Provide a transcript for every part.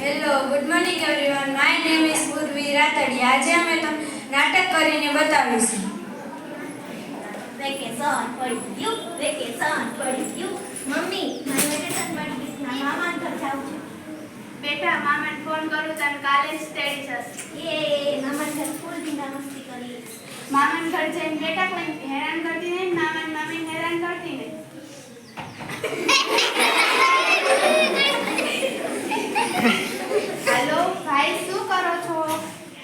Hello good morning everyone my name is Purvi Ratadi આજે અમે તો નાટક કરીને બતાવીશું. વેકેશન પડી ગયું વેકેશન પડી ગયું. મમ્મી મારે વેકેશન પડી ગયું મારા મામા ઘર જાઉં છું. બેટા મામાને ફોન કરું તને કાલે જ તેડી જશે. એ મામાને ઘર ફૂલ ધીંગા મસ્તી કરી. મામાને ઘર જઈને બેટા કોઈ હેરાન કરતી નહીં મામાને મામીને હેરાન કરતી નહીં હાલો ભાઈ શું કરો છો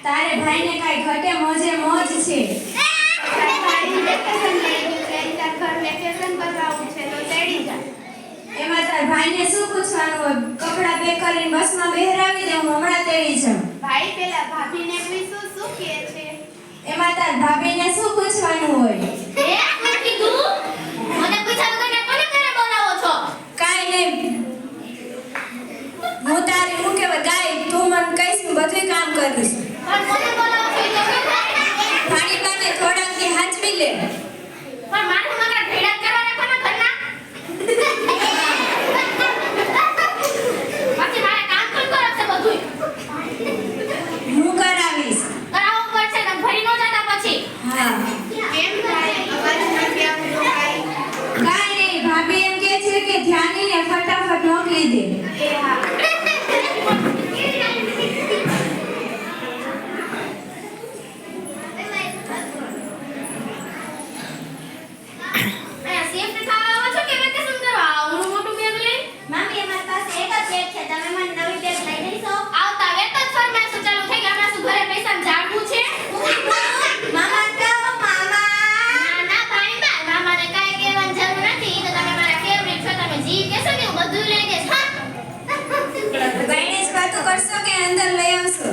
તારે ભાઈને કાંઈ ઘટે મોજે મોજ છે તારા ભાઈને વેકેશન લાગ્યું છે એને તારા ઘર વેકેશન કરવા આવું છે. તો મોજ છે એમાં તાર ભાઈને શું પૂછવાનું? હોય કપડા પેક કરીને બસમાં બેહરાવી દે હું હમણાં તેડી જાઉં. ભાઈ પેલા ભાભીને પૂછું શું કહે છે? એમાં તાર ભાભીને શું પૂછવાનું હોય એ મેં કીધું મને પૂછ્યા વગર કોને કરે બોલાવો છો કાંઈ નહીં હું તારી હું કહેવાય ગાય તું મને કહીશ હું બધું કામ કરીશ પણ મને બોલાવો છો એટલે શું થાય? પાણી પાને થોડાક દી હાચવી લે પણ મારે મારા ભેડા કરવા રાખવાના ઘરના પછી મારે કામ પણ કરાવશે બધુંય હું કરાવીશ કરાવવું પડશે ને ભરી ન જતા પછી હા કેમ ભાઈ અવાજ નથી આવતો ભાઈ કાંઈ નહીં ભાભી એમ કહે છે કે ધ્યાનીને ફટાફટ મોકલી દે એ હા અહીંયા shift થવા આવો છો કે વેકેશન કરવા આવનું મોટું બેગ લઈ મમ્મી અમારી પાસે એક જ બેગ છે તમે મને નવી બેગ લઈ દેશો આવતા વેત જ ફરમાઈશ ચાલુ થઈ ગઈ હમણાં શું ઘરે પૈસા જાળવું છે મામા કહો મામા ના ના ભાઈ બા મામાને કાંઈ કહેવાની જરૂર નથી ઈ તો તમે મારા ફેવરિટ છો તમે જી કહેશો ને હું બધું લઈ દઈશ હા બાઈને જ વાતો કરશો કે અંદર લઈ આવશો.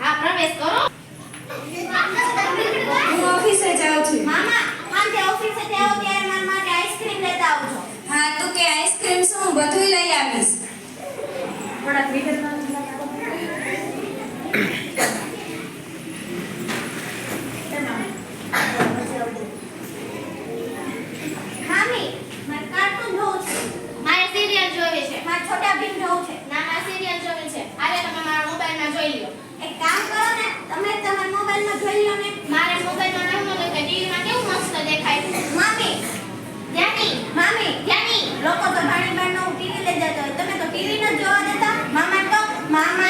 હા પ્રવેશ કરો. હું ઓફિસે જાઉં છું. મામા સાંજે ઓફિસેથી આવો ત્યારે મારા માટે આઈસ્ક્રીમ લેતા આવજો. હા તું કે આઈસ્ક્રીમ શું? બધું લઈ આવીશ. મોબાઈલ મોબાઈલમાં નાખો ટીવી માં કેવું મસ્ત દેખાય મમ્મી ધ્યાની. મમ્મી ધ્યાની. લોકો તો ભાણી બહેનો ટીવી લઈ જતા તમે તો ટીવી ન જોવા દેતા? મામા તો મામા